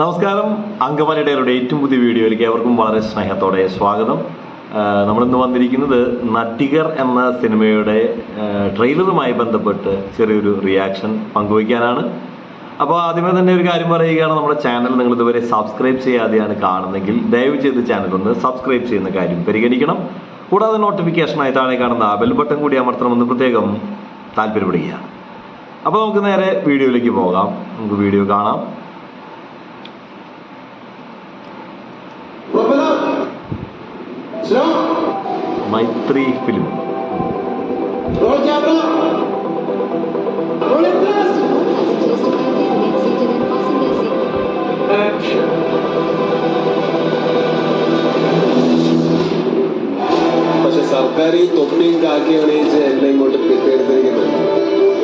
നമസ്കാരം. അങ്കമാലിയുടെ ഏറ്റവും പുതിയ വീഡിയോയിലേക്ക് അവർക്കും വളരെ സ്നേഹത്തോടെ സ്വാഗതം. നമ്മളിന്ന് വന്നിരിക്കുന്നത് നട്ടികർ എന്ന സിനിമയുടെ ട്രെയിലറുമായി ബന്ധപ്പെട്ട് ചെറിയൊരു റിയാക്ഷൻ പങ്കുവയ്ക്കാനാണ്. അപ്പോൾ ആദ്യമേ തന്നെ ഒരു കാര്യം പറയുകയാണ് നമ്മുടെ ചാനൽ നിങ്ങൾ ഇതുവരെ സബ്സ്ക്രൈബ് ചെയ്യാതെയാണ് കാണുന്നതെങ്കിൽ ദയവ് ചെയ്ത് ചാനൽ ഒന്ന് സബ്സ്ക്രൈബ് ചെയ്യുന്ന കാര്യം പരിഗണിക്കണം. കൂടാതെ നോട്ടിഫിക്കേഷനായി താഴെ കാണുന്ന ബെൽ ബട്ടൺ കൂടി അമർത്തണമെന്ന് പ്രത്യേകം താല്പര്യപ്പെടുകയാണ്. അപ്പോൾ നമുക്ക് നേരെ വീഡിയോയിലേക്ക് പോകാം. നമുക്ക് വീഡിയോ കാണാം. Seat. ഫിലിം. പക്ഷെ സർക്കാർ ഈ തൊപ്പിയും കാക്കിയാണ് അണിയിച്ച് എന്നെ ഇങ്ങോട്ട് കെട്ടിയെടുത്തിരിക്കുന്നത്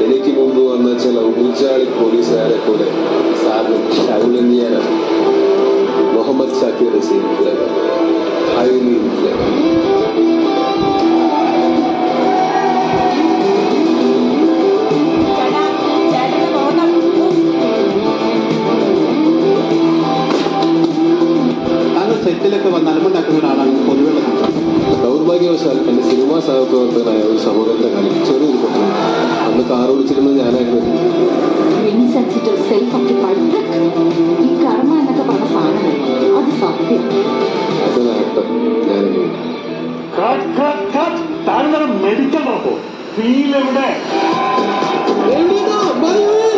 എനിക്ക് മുമ്പ് വന്ന ചില ഊച്ചാളി പോലീസുകാരെ പോലെ സാറിന് ഷൗലം ചെയ്യാനാണ് മുഹമ്മദ് ഷാക്കിർ റസീം തിലകൻ സെറ്റിലൊക്കെ വന്ന് അലമുണ്ടാക്കുന്ന ഒരാളാണ് പൊതുവെയുള്ള ദൗർഭാഗ്യവശാൽ എന്റെ സിനിമാ സഹപ്രവർത്തകനായ ഒരു സഹോദരന്റെ കളി ചെറിയൊരു കുട്ടി അന്ന് കാർ ഓടിച്ചിരുന്നത് ഞാനായിരുന്നു. ഫീൽ എവിടെ? എവിടെ ഈ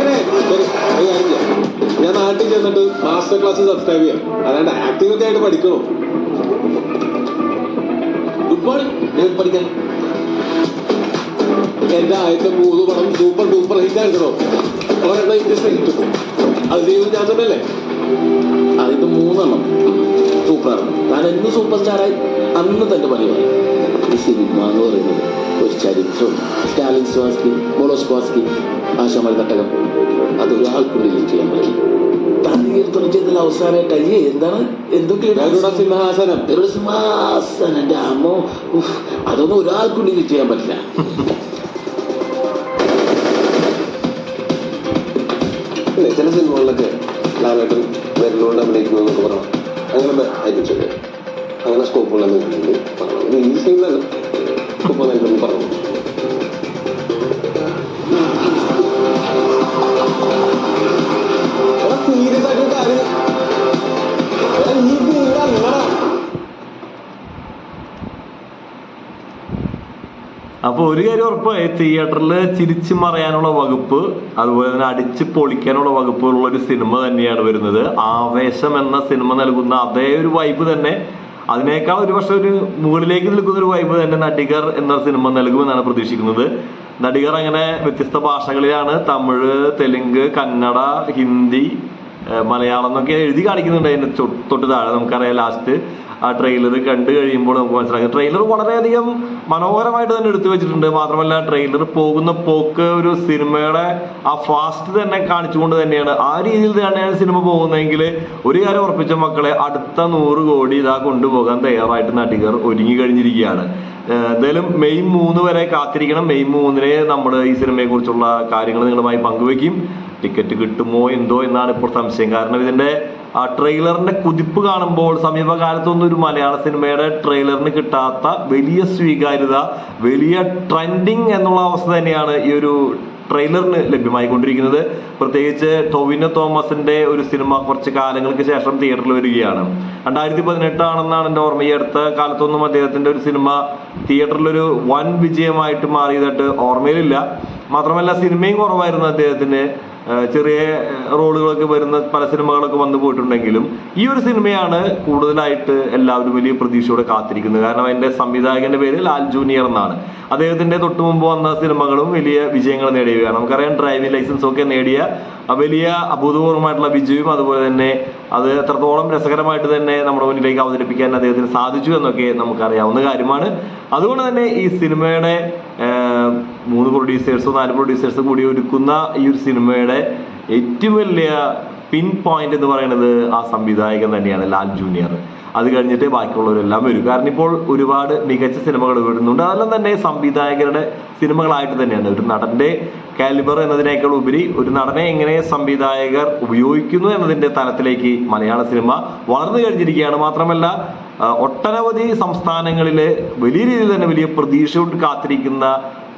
കട്ട് കട്ട് കട്ട് ഞാൻ നാട്ടിൽ ചെന്നിട്ട് മാസ്റ്റർ ക്ലാസ് സബ്സ്ക്രൈബ് ചെയ്യാം. അല്ലാണ്ട് ആക്ടിംഗ് ഒക്കെ ആയിട്ട് പഠിക്കണോ? ഗുഡ് മോർണിംഗ് പഠിക്കാൻ എന്റെ ആദ്യത്തെ മൂന്ന് പടം സൂപ്പർ ഡൂപ്പർ ഹിറ്റ് ആയിരുന്നോ ഒരെണ്ണം ഇൻട്രസ്റ്റ് ഹിറ്റ് അത് ചെയ്തത് ഞാൻ തന്നെയല്ലേ? ആദ്യത്തെ മൂന്നെണ്ണം സൂപ്പറാണ് ഞാൻ എന്ന് സൂപ്പർ സ്റ്റാറായി അന്ന് തന്നെ പണിയായി ഈ സിനിമ എന്ന് പറയുന്നത് ഒരു ചരിത്രം. സ്റ്റാലിൻ സ്വാസ്കി മോളോസ്വാസ്കി ആശാമൽ തട്ടകം അത് ഒരാൾക്കുള്ളിൽ ചെയ്യാൻ പറ്റി ഒരു തുണിച്ചതിൽ അവസാനമായിട്ട് അയ്യേ എന്താണ്? എന്തൊക്കെ സിംഹാസനം. സിംഹാസനം. എന്റെ അമ്മോ അതൊന്നും ഒരാൾക്കുള്ളിൽ ചെയ്യാൻ പറ്റില്ല. ചില സിനിമകളിലൊക്കെ ലാലേട്ടൻ വരുന്നുകൊണ്ട് അഭിനയിക്കുന്നു എന്നൊക്കെ പറഞ്ഞു അങ്ങനെ അയച്ചില്ലേ അങ്ങനെ സ്കോപ്പുകളൊന്നും കിട്ടുന്നുണ്ട് പറഞ്ഞു ഈ സിനിമ സ്കോപ്പ് നൽകുന്നു പറഞ്ഞു അപ്പോൾ ഒരു കാര്യം ഉറപ്പായി തിയേറ്ററിൽ ചിരിച്ചു മറയാനുള്ള വകുപ്പ് അതുപോലെ തന്നെ അടിച്ച് പൊളിക്കാനുള്ള വകുപ്പുള്ള ഒരു സിനിമ തന്നെയാണ് വരുന്നത്. ആവേശം എന്ന സിനിമ നൽകുന്ന അതേ ഒരു വൈബ് തന്നെ അതിനേക്കാൾ ഒരു പക്ഷെ ഒരു മുകളിലേക്ക് നിൽക്കുന്ന ഒരു വൈബ് തന്നെ നടികർ എന്ന സിനിമ നൽകുമെന്നാണ് പ്രതീക്ഷിക്കുന്നത്. നടികർ അങ്ങനെ വ്യത്യസ്ത ഭാഷകളിലാണ്. തമിഴ് തെലുങ്ക് കന്നഡ ഹിന്ദി മലയാളം എന്നൊക്കെ എഴുതി കാണിക്കുന്നുണ്ട് അതിന് തൊട്ട് താഴെ നമുക്കറിയാം ലാസ്റ്റ് ആ ട്രെയിലർ കണ്ടു കഴിയുമ്പോൾ നമുക്ക് മനസ്സിലാക്കാം. ട്രെയിലർ വളരെയധികം മനോഹരമായിട്ട് തന്നെ എടുത്തു വെച്ചിട്ടുണ്ട്. മാത്രമല്ല ട്രെയിലർ പോകുന്ന പോക്ക് ഒരു സിനിമയുടെ ആ ഫാസ്റ്റ് തന്നെ കാണിച്ചുകൊണ്ട് തന്നെയാണ്. ആ രീതിയിൽ തന്നെയാണ് സിനിമ പോകുന്നതെങ്കിൽ ഒരു കാര്യം ഉറപ്പിച്ച മക്കളെ അടുത്ത നൂറ് കോടി ഇതാ കൊണ്ടുപോകാൻ തയ്യാറായിട്ട് നടികർ ഒരുങ്ങി കഴിഞ്ഞിരിക്കുകയാണ്. എന്തായാലും മെയ് മൂന്ന് വരെ കാത്തിരിക്കണം. മെയ് മൂന്നിന് നമ്മൾ ഈ സിനിമയെ കുറിച്ചുള്ള കാര്യങ്ങൾ നിങ്ങളുമായി പങ്കുവെക്കും ടിക്കറ്റ് കിട്ടുമോ എന്തോ എന്നാണ് ഇപ്പോൾ സംശയം. കാരണം ഇതിന്റെ ആ ട്രെയിലറിന്റെ കുതിപ്പ് കാണുമ്പോൾ സമീപകാലത്തൊന്നും ഒരു മലയാള സിനിമയുടെ ട്രെയിലറിന് കിട്ടാത്ത വലിയ സ്വീകാര്യത വലിയ ട്രെൻഡിങ് എന്നുള്ള അവസ്ഥ തന്നെയാണ് ഈ ഒരു ട്രെയിലറിന് ലഭ്യമായിക്കൊണ്ടിരിക്കുന്നത്. പ്രത്യേകിച്ച് ടൊവിനോ തോമസിന്റെ ഒരു സിനിമ കുറച്ച് കാലങ്ങൾക്ക് ശേഷം തിയേറ്ററിൽ വരികയാണ്. രണ്ടായിരത്തി പതിനെട്ടാണെന്നാണ് എന്റെ ഓർമ്മ. ഈ അടുത്ത കാലത്തൊന്നും അദ്ദേഹത്തിന്റെ ഒരു സിനിമ തിയേറ്ററിൽ ഒരു വൻ വിജയമായിട്ട് മാറിയതായിട്ട് ഓർമ്മയിലില്ല. മാത്രമല്ല സിനിമയും കുറവായിരുന്നു അദ്ദേഹത്തിന്. ചെറിയ റോളുകളൊക്കെ വരുന്ന പല സിനിമകളൊക്കെ വന്നു പോയിട്ടുണ്ടെങ്കിലും ഈ ഒരു സിനിമയാണ് കൂടുതലായിട്ട് എല്ലാവരും വലിയ പ്രതീക്ഷയോടെ കാത്തിരിക്കുന്നത്. കാരണം അതിന്റെ സംവിധായകന്റെ പേര് ലാൽ ജൂനിയർ എന്നാണ്. അദ്ദേഹത്തിന്റെ തൊട്ടു മുമ്പ് വന്ന സിനിമകളും വലിയ വിജയങ്ങൾ നേടിയവയാണ്. നമുക്കറിയാം ഡ്രൈവിംഗ് ലൈസൻസ് ഒക്കെ നേടിയ വലിയ അഭൂതപൂർവമായിട്ടുള്ള വിജയവും അതുപോലെ തന്നെ അത് എത്രത്തോളം രസകരമായിട്ട് തന്നെ നമ്മുടെ മുന്നിലേക്ക് അവതരിപ്പിക്കാൻ അദ്ദേഹത്തിന് സാധിച്ചു എന്നൊക്കെ നമുക്കറിയാവുന്ന കാര്യമാണ്. അതുകൊണ്ട് തന്നെ ഈ സിനിമയുടെ മൂന്ന് പ്രൊഡ്യൂസേഴ്സോ നാല് പ്രൊഡ്യൂസേഴ്സോ കൂടി ഒരുക്കുന്ന ഈ ഒരു സിനിമയുടെ ഏറ്റവും വലിയ പിൻ പോയിന്റ് എന്ന് പറയുന്നത് ആ സംവിധായകൻ തന്നെയാണ് ലാൽ ജൂനിയർ. അത് കഴിഞ്ഞിട്ട് ബാക്കിയുള്ളവരെല്ലാം വരും. കാരണം ഇപ്പോൾ ഒരുപാട് മികച്ച സിനിമകൾ വരുന്നുണ്ട്. അതെല്ലാം തന്നെ സംവിധായകരുടെ സിനിമകളായിട്ട് തന്നെയാണ്. ഒരു നടന്റെ കാലിബർ എന്നതിനേക്കാൾ ഉപരി ഒരു നടനെ എങ്ങനെ സംവിധായകർ ഉപയോഗിക്കുന്നു എന്നതിന്റെ തലത്തിലേക്ക് മലയാള സിനിമ വളർന്നു കഴിഞ്ഞിരിക്കുകയാണ്. മാത്രമല്ല ഒട്ടനവധി സംസ്ഥാനങ്ങളിലെ വലിയ രീതിയിൽ തന്നെ വലിയ പ്രതീക്ഷയോട് കാത്തിരിക്കുന്ന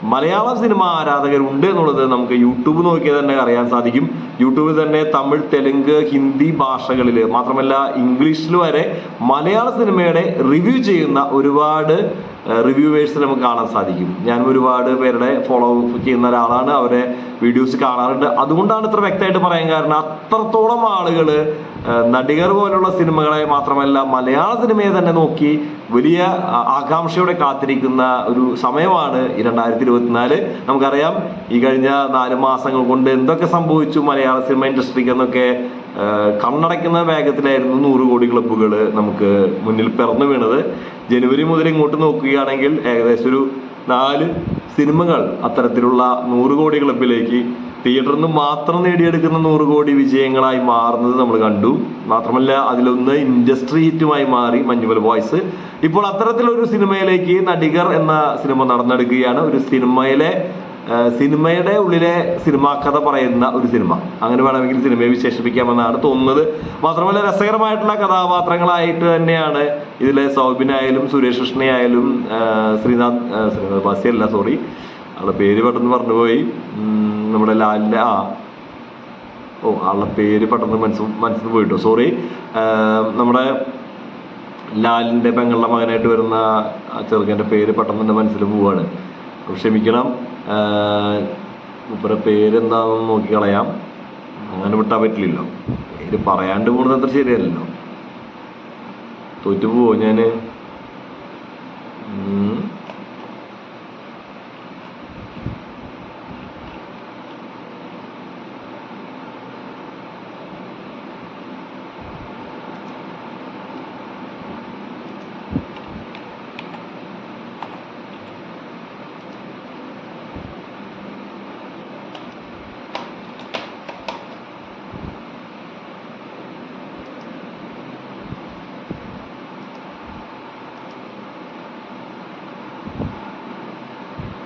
മലയാളം സിനിമ ആരാധകരുണ്ട് എന്നുള്ളത് നമുക്ക് യൂട്യൂബ് നോക്കിയാൽ തന്നെ അറിയാൻ സാധിക്കും. യൂട്യൂബിൽ തന്നെ തമിഴ് തെലുങ്ക് ഹിന്ദി ഭാഷകളിൽ മാത്രമല്ല ഇംഗ്ലീഷിൽ വരെ മലയാള സിനിമയുടെ റിവ്യൂ ചെയ്യുന്ന ഒരുപാട് റിവ്യൂവേഴ്സ് നമുക്ക് കാണാൻ സാധിക്കും. ഞാൻ ഒരുപാട് പേരുടെ ഫോളോ ചെയ്യുന്ന ഒരാളാണ്. അവരെ വീഡിയോസ് കാണാറുണ്ട്. അതുകൊണ്ടാണ് ഇത്ര വ്യക്തമായിട്ട് പറയാൻ കാരണം. അത്രത്തോളം ആളുകൾ നടികർ പോലുള്ള സിനിമകളെ മാത്രമല്ല മലയാള സിനിമയെ തന്നെ നോക്കി വലിയ ആകാംക്ഷയോടെ കാത്തിരിക്കുന്ന ഒരു സമയമാണ് ഈ രണ്ടായിരത്തി ഇരുപത്തിനാല്. നമുക്കറിയാം ഈ കഴിഞ്ഞ നാല് മാസങ്ങൾ കൊണ്ട് എന്തൊക്കെ സംഭവിച്ചു മലയാള സിനിമ ഇൻഡസ്ട്രിക്ക് എന്നൊക്കെ കണ്ണടയ്ക്കുന്ന വേഗത്തിലായിരുന്നു നൂറ് കോടി ക്ലബ്ബുകൾ നമുക്ക് മുന്നിൽ പിറന്നു വീണത്. ജനുവരി മുതൽ ഇങ്ങോട്ട് നോക്കുകയാണെങ്കിൽ ഏകദേശം ഒരു നാല് സിനിമകൾ അത്തരത്തിലുള്ള നൂറ് കോടി ക്ലബിലേക്ക് തിയേറ്ററിൽ നിന്ന് മാത്രം നേടിയെടുക്കുന്ന നൂറ് കോടി വിജയങ്ങളായി മാറുന്നത് നമ്മൾ കണ്ടു. മാത്രമല്ല അതിലൊന്ന് ഇൻഡസ്ട്രി ഹിറ്റുമായി മാറി മഞ്ഞുമൽ ബോയ്സ്. ഇപ്പോൾ അത്തരത്തിലൊരു സിനിമയിലേക്ക് നടികർ എന്ന സിനിമ നടന്നെടുക്കുകയാണ്. ഒരു സിനിമയിലെ സിനിമയുടെ ഉള്ളിലെ സിനിമാ കഥ പറയുന്ന ഒരു സിനിമ. അങ്ങനെ വേണമെങ്കിൽ സിനിമയെ വിശേഷിപ്പിക്കാമെന്നാണ് തോന്നുന്നത്. മാത്രമല്ല രസകരമായിട്ടുള്ള കഥാപാത്രങ്ങളായിട്ട് തന്നെയാണ് ഇതിലെ സൗബിനായാലും സുരേഷ് കൃഷ്ണയായാലും ശ്രീനാഥ് ശ്രീനാഥ് ബാസിയല്ല സോറി അവളുടെ പേര് പെട്ടെന്ന് പറഞ്ഞുപോയി നമ്മുടെ ലാലിന്റെ ആ. ഓ ആളുടെ പേര് പെട്ടെന്ന് മനസ്സ് മനസ്സിൽ പോയിട്ടോ. സോറി നമ്മുടെ ലാലിന്റെ പെങ്ങളുടെ മകനായിട്ട് വരുന്ന ആ ചെറുക്കന്റെ പേര് പെട്ടെന്ന് എന്റെ മനസ്സിൽ പോവാണ്. ക്ഷമിക്കണം. ഇവരുടെ പേരെന്താണെന്ന് നോക്കിക്കളയാം. നോക്കി കളയാം അങ്ങനെ വിട്ടാൻ പറ്റില്ലല്ലോ. പേര് പറയാണ്ട് പോകുന്നത് അത്ര ശരിയല്ലല്ലോ. തോറ്റു പോവോ ഞാൻ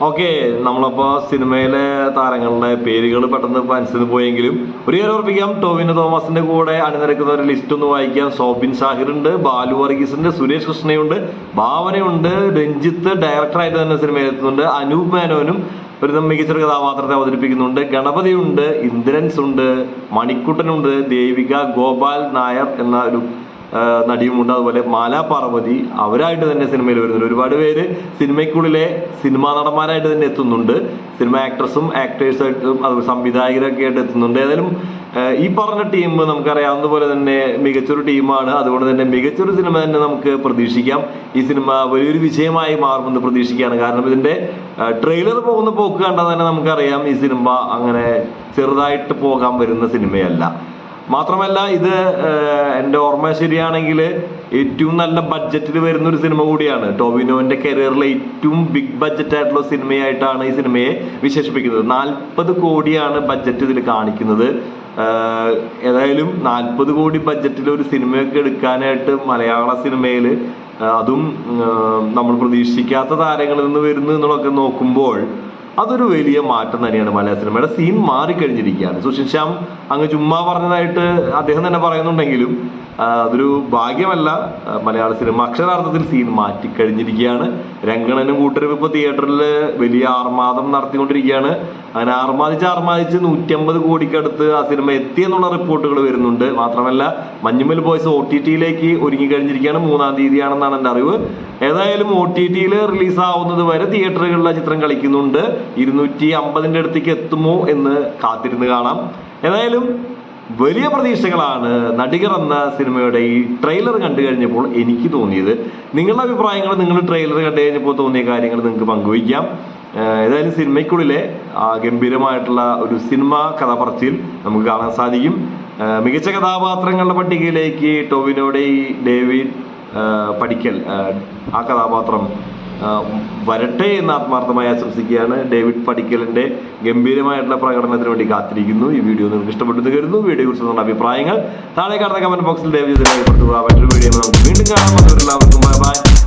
ഓക്കെ നമ്മളപ്പോൾ സിനിമയിലെ താരങ്ങളുടെ പേരുകൾ പെട്ടെന്ന് മനസ്സിന് പോയെങ്കിലും ഒരു കാര്യം ഓർപ്പിക്കാം ടോവിനോ തോമസിന്റെ കൂടെ അണിനിരക്കുന്ന ഒരു ലിസ്റ്റ് ഒന്ന് വായിക്കാം. സോബിൻ സാഹിർ ഉണ്ട് ബാലു വർഗീസിന്റെ സുരേഷ് കൃഷ്ണയുണ്ട് ഭാവനയുണ്ട് രഞ്ജിത്ത് ഡയറക്ടറായിട്ട് തന്നെ സിനിമയിൽ എത്തുന്നുണ്ട്. അനൂപ് മേനോനും ഒരു മികച്ചൊരു കഥാപാത്രത്തെ അവതരിപ്പിക്കുന്നുണ്ട്. ഗണപതിയുണ്ട് ഇന്ദ്രൻസ് ഉണ്ട് മണിക്കുട്ടനുണ്ട് ദേവിക ഗോപാൽ നായർ എന്ന ഒരു നടിയുമുണ്ട് അതുപോലെ മാല പാർവതി അവരായിട്ട് തന്നെ സിനിമയിൽ വരുന്നുണ്ട്. ഒരുപാട് പേര് സിനിമയ്ക്കുള്ളിലെ സിനിമാ നടന്മാരായിട്ട് തന്നെ എത്തുന്നുണ്ട്. സിനിമ ആക്ട്രസും ആക്ടേഴ്സായിട്ടും അത് സംവിധായകരൊക്കെ ആയിട്ട് എത്തുന്നുണ്ട്. ഏതായാലും ഈ പറഞ്ഞ ടീം നമുക്കറിയാവുന്ന പോലെ തന്നെ മികച്ചൊരു ടീമാണ് അതുകൊണ്ട് തന്നെ മികച്ചൊരു സിനിമ തന്നെ നമുക്ക് പ്രതീക്ഷിക്കാം. ഈ സിനിമ വലിയൊരു വിജയമായി മാറുമെന്ന് പ്രതീക്ഷിക്കുകയാണ്. കാരണം ഇതിന്റെ ട്രെയിലർ പോകുന്ന പോക്ക് കണ്ടാൽ തന്നെ നമുക്കറിയാം ഈ സിനിമ അങ്ങനെ ചെറുതായിട്ട് പോകാൻ വരുന്ന സിനിമയല്ല. മാത്രമല്ല ഇത് എന്റെ ഓർമ്മ ശരിയാണെങ്കിൽ ഏറ്റവും നല്ല ബഡ്ജറ്റിൽ വരുന്ന ഒരു സിനിമ കൂടിയാണ്. ടോവിനോന്റെ കരിയറിലെ ഏറ്റവും ബിഗ് ബഡ്ജറ്റ് ആയിട്ടുള്ള സിനിമയായിട്ടാണ് ഈ സിനിമയെ വിശേഷിപ്പിക്കുന്നത്. നാൽപ്പത് കോടിയാണ് ബഡ്ജറ്റ് ഇതിൽ കാണിക്കുന്നത്. ഏതായാലും നാൽപ്പത് കോടി ബഡ്ജറ്റിൽ ഒരു സിനിമയൊക്കെ എടുക്കാനായിട്ട് മലയാള സിനിമയിൽ അതും നമ്മൾ പ്രതീക്ഷിക്കാത്ത താരങ്ങളിൽ നിന്ന് വരുന്നു എന്നുള്ളതൊക്കെ നോക്കുമ്പോൾ അതൊരു വലിയ മാറ്റം തന്നെയാണ് മലയാള സിനിമയുടെ സീൻ മാറിക്കഴിഞ്ഞിരിക്കുകയാണ്. സുഷിൻ ശ്യാം അങ്ങ് ചുമ്മാ പറഞ്ഞതായിട്ട് അദ്ദേഹം തന്നെ പറയുന്നുണ്ടെങ്കിലും അതൊരു ഭാഗ്യമല്ല. മലയാള സിനിമ അക്ഷരാർത്ഥത്തിൽ സീൻ മാറ്റിക്കഴിഞ്ഞിരിക്കുകയാണ്. രംഗണനും കൂട്ടരും ഇപ്പോൾ തിയേറ്ററിൽ വലിയ ആർമാദം നടത്തിക്കൊണ്ടിരിക്കുകയാണ്. അങ്ങനെ ആർമാദിച്ച് ആർമാദിച്ച് നൂറ്റമ്പത് കോടിക്കടുത്ത് ആ സിനിമ എത്തി എന്നുള്ള റിപ്പോർട്ടുകൾ വരുന്നുണ്ട്. മാത്രമല്ല മഞ്ഞുമൽ ബോയ്സ് ഒ ടി ടിയിലേക്ക് ഒരുങ്ങി കഴിഞ്ഞിരിക്കുകയാണ് മൂന്നാം തീയതിയാണെന്നാണ് എന്റെ അറിവ്. ഏതായാലും ഒ ടി ടിയിൽ റിലീസാവുന്നത് വരെ തിയേറ്ററുകളിൽ ആ ചിത്രം കളിക്കുന്നുണ്ട്. ഇരുന്നൂറ്റി അമ്പതിന്റെ അടുത്തേക്ക് എത്തുമോ എന്ന് കാത്തിരുന്ന് കാണാം. ഏതായാലും വലിയ പ്രതീക്ഷകളാണ് നടികർ എന്ന സിനിമയുടെ ഈ ട്രെയിലർ കണ്ടു കഴിഞ്ഞപ്പോൾ എനിക്ക് തോന്നിയത്. നിങ്ങളുടെ അഭിപ്രായങ്ങൾ നിങ്ങൾ ട്രെയിലർ കണ്ടു കഴിഞ്ഞപ്പോൾ തോന്നിയ കാര്യങ്ങൾ നിങ്ങൾക്ക് പങ്കുവയ്ക്കാം. ഏതായാലും സിനിമയ്ക്കുള്ളിലെ ഗംഭീരമായിട്ടുള്ള ഒരു സിനിമ കഥപറച്ചിൽ നമുക്ക് കാണാൻ സാധിക്കും. മികച്ച കഥാപാത്രങ്ങളുടെ പട്ടികയിലേക്ക് ടോവിനോടെ ഡേവിഡ് പഠിക്കൽ ആ കഥാപാത്രം വരട്ടെ എന്ന് ആത്മാർത്ഥമായി ആശംസിക്കുകയാണ്. ഡേവിഡ് പടിക്കലിന്റെ ഗംഭീരമായിട്ടുള്ള പ്രകടനത്തിന് വേണ്ടി കാത്തിരിക്കുന്നു. ഈ വീഡിയോ നിങ്ങൾക്ക് ഇഷ്ടപ്പെട്ടു കരുതുന്നു. വീഡിയോ കുറിച്ച് നിങ്ങളുടെ അഭിപ്രായങ്ങൾ? താഴെ കാണുന്ന കമന്റ് ബോക്സിൽ ഡേവിഡ് മറ്റൊരു വീഡിയോ നമുക്ക് വീണ്ടും കാണാം. എല്ലാവർക്കും ബൈ ബൈ